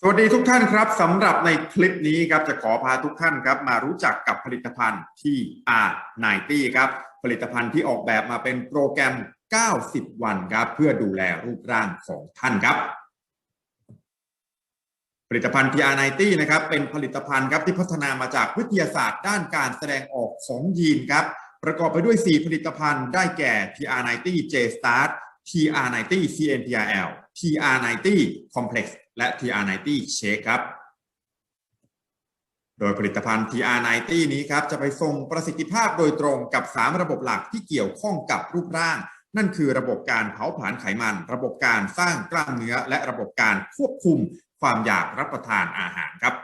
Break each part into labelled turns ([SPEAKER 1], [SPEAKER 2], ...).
[SPEAKER 1] สวัสดีทุกท่านครับสำหรับในคลิปนี้ครับจะขอพาทุกท่านครับมารู้จักกับผลิตภัณฑ์ที่ R90 ครับผลิตภัณฑ์ที่ออกแบบมาเป็นโปรแกรม 90 วันครับเพื่อดูแลรูปร่างของท่านครับผลิตภัณฑ์ TR90 นะครับเป็นผลิตภัณฑ์ครับที่พัฒนามาจากวิทยาศาสตร์ ด้านการแสดงออกของยีนครับประกอบไปด้วย 4 ผลิตภัณฑ์ได้แก่ TR90 J Start TR90 CNTRL TR90 Complex และ TR90 Shake ครับ โดยผลิตภัณฑ์ TR90 นี้ครับจะไปส่งประสิทธิภาพโดยตรงกับ 3 ระบบหลักที่เกี่ยวข้องกับรูปร่าง นั่นคือระบบการเผาผลาญไขมัน ระบบการสร้างกล้ามเนื้อ และระบบการควบคุมความอยากรับประทานอาหารครับ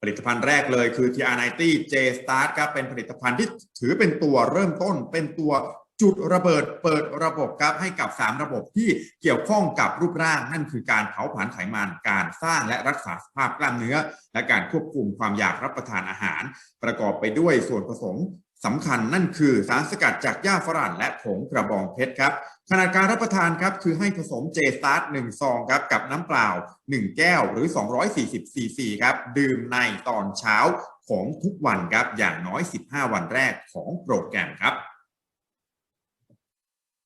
[SPEAKER 1] ผลิตภัณฑ์แรกเลยคือ TR90 J Start ครับเป็นผลิตภัณฑ์ที่ถือเป็นตัวเริ่มต้น เป็นตัว จุดระเบิดเปิดระบบครับให้กับ 3 ระบบที่เกี่ยวข้องกับรูปร่าง นั่นคือการเผาผลาญไขมัน การสร้างและรักษาสภาพกล้ามเนื้อ และการควบคุมความอยากรับประทานอาหาร ประกอบไปด้วยส่วนผสมสำคัญนั่นคือสารสกัดจากหญ้าฝรั่งและผงกระบองเพชรครับขนาดการรับประทานครับคือให้ผสมเจสตาร์ท1ซองครับกับน้ำเปล่า 1 แก้วหรือ 240ซีซีครับดื่มในตอนเช้าของทุกวันครับอย่างน้อย 15 วันแรกของโปรแกรมครับ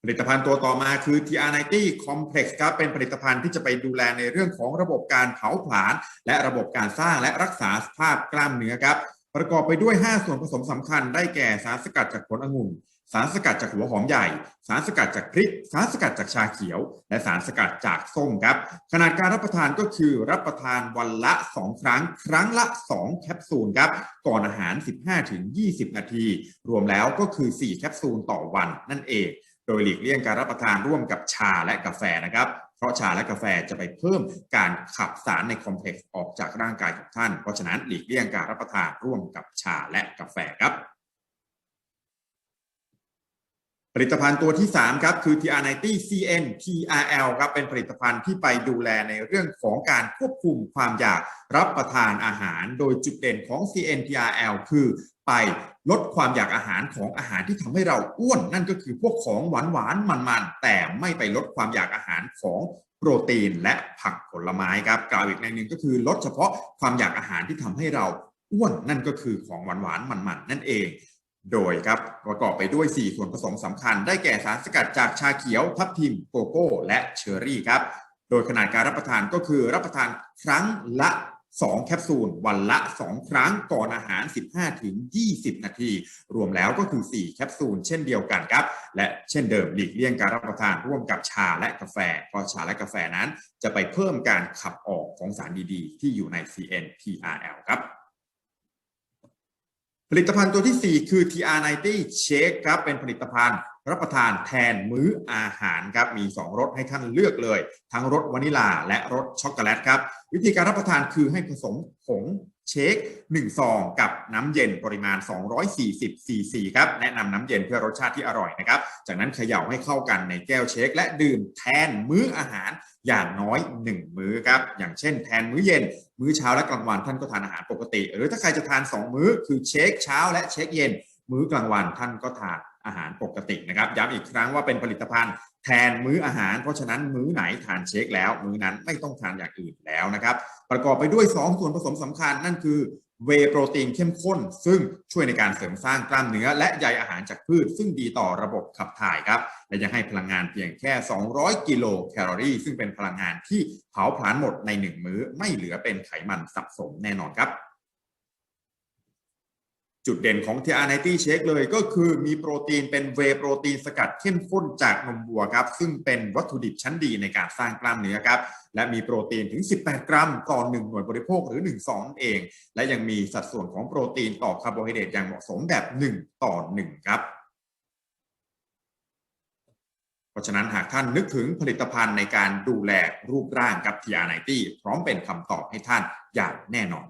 [SPEAKER 1] ผลิตภัณฑ์ตัวต่อมาคือ TR90 Complex ครับเป็นผลิตภัณฑ์ที่จะไปดูแลในเรื่องของระบบการเผาผลาญและระบบการสร้างและรักษาสภาพกล้ามเนื้อครับ ประกอบไปด้วย 5 ส่วนผสมสำคัญได้แก่สารสกัดจากผลองุ่น สารสกัดจากหัวหอมใหญ่ สารสกัดจากพริก สารสกัดจากชาเขียว และสารสกัดจากส้มครับ ขนาดการรับประทานก็คือรับประทานวันละ 2 ครั้ง ครั้งละ 2 แคปซูลครับก่อนอาหาร 15-20 นาที รวมแล้วก็คือ 4 แคปซูลต่อวันนั่นเอง โดยหลีกเลี่ยงการรับประทานร่วมกับชาและกาแฟนะครับ เพราะชาและกาแฟจะไปเพิ่มการขับสารในคอมเพล็กซ์ออกจากร่างกายของท่าน เพราะฉะนั้นหลีกเลี่ยงการรับประทานร่วมกับชาและกาแฟครับผลิตภัณฑ์ตัวที่ 3 ครับ คือ TR90 CN TRL ครับเป็นผลิตภัณฑ์ที่ไปดูแลในเรื่องของการควบคุมความอยากรับประทานอาหาร โดยจุดเด่นของ CN TRL คือ ไปลดความอยากอาหารของอาหารที่ทำให้เราอ้วน นั่นก็คือพวกของหวานหวานมันมันๆแต่ไม่ไปลดความอยากอาหารของโปรตีนและผักผลไม้ครับกล่าวอีกในหนึ่งก็คือลดเฉพาะความอยากอาหารที่ทำให้เราอ้วนนั่นก็คือของหวานหวานมันมันๆนั่นเอง โดยครับประกอบไปด้วย 4 ส่วนผสมสำคัญ ได้แก่สารสกัดจากชาเขียวทับทิมโกโก้ และเชอร์รี่ครับ โดยขนาดการรับประทานก็คือรับประทานครั้งละ 2 แคปซูล วันละ 2 ครั้งก่อนอาหาร 15-20 นาที รวมแล้วก็คือ 4 แคปซูล เช่นเดียวกันครับ และเช่นเดิมหลีกเลี่ยงการรับประทานร่วมกับชาและกาแฟ เพราะชาและกาแฟนั้น จะไปเพิ่มการขับออกของสารดีๆ ที่อยู่ใน CNPRL ครับผลิตภัณฑ์ตัวที่ 4 คือ TR90 Shake ครับ เป็นผลิตภัณฑ์ รับประทานแทนมื้ออาหารครับมี 2รสให้ท่านเลือกเลย ทั้งรสวานิลาและรสช็อกโกแลตครับวิธีการรับประทานคือให้ผสมผงเชค1ซองกับน้ำเย็นปริมาณ 240ซีซีครับแนะนำน้ำเย็นเพื่อรสชาติที่อร่อยนะครับ จากนั้นเขย่าให้เข้ากันในแก้วเชค และดื่มแทนมื้ออาหารอย่างน้อย 1 มื้อครับอย่างเช่นแทนมื้อเย็น มื้อเช้าและกลางวันท่านก็ทานอาหารปกติ หรือถ้าใครจะทาน 2 มื้อคือเชคเช้าและเชคเย็น มื้อกลางวันท่านก็ทาน อาหารปกตินะครับ ย้ำอีกครั้งว่าเป็นผลิตภัณฑ์แทนมื้ออาหาร เพราะฉะนั้นมื้อไหนทานเชคแล้ว มื้อนั้นไม่ต้องทานอย่างอื่นแล้วนะครับ ประกอบไปด้วย 2 ส่วนผสมสำคัญนั่นคือเวโปรตีนเข้มข้น ซึ่งช่วยในการเสริมสร้างกล้ามเนื้อ และใยอาหารจากพืช ซึ่งดีต่อระบบขับถ่ายครับ และยังให้พลังงานเพียงแค่ 200 กิโลแคลอรี่ ซึ่งเป็นพลังงานที่เผาผลาญหมดใน 1 มื้อไม่เหลือเป็นไขมันสะสมแน่นอนครับ จุดเด่นของ TR90 Shake เลยก็คือมีโปรตีนเป็นเวโปรตีนสกัดเข้มข้นจากนมวัวครับ ซึ่งเป็นวัตถุดิบชั้นดีในการสร้างกล้ามเนื้อครับ และมีโปรตีนถึง 18 กรัม ต่อ 1 หน่วยบริโภคหรือ1ซองนั่นเอง และยังมีสัดส่วนของโปรตีนต่อคาร์โบไฮเดรตอย่างเหมาะสมแบบ 1 ต่อ 1 ครับเพราะฉะนั้นหากท่านนึกถึงผลิตภัณฑ์ในการดูแลรูปร่างกับ TR90 พร้อมเป็นคำตอบให้ท่านอย่างแน่นอน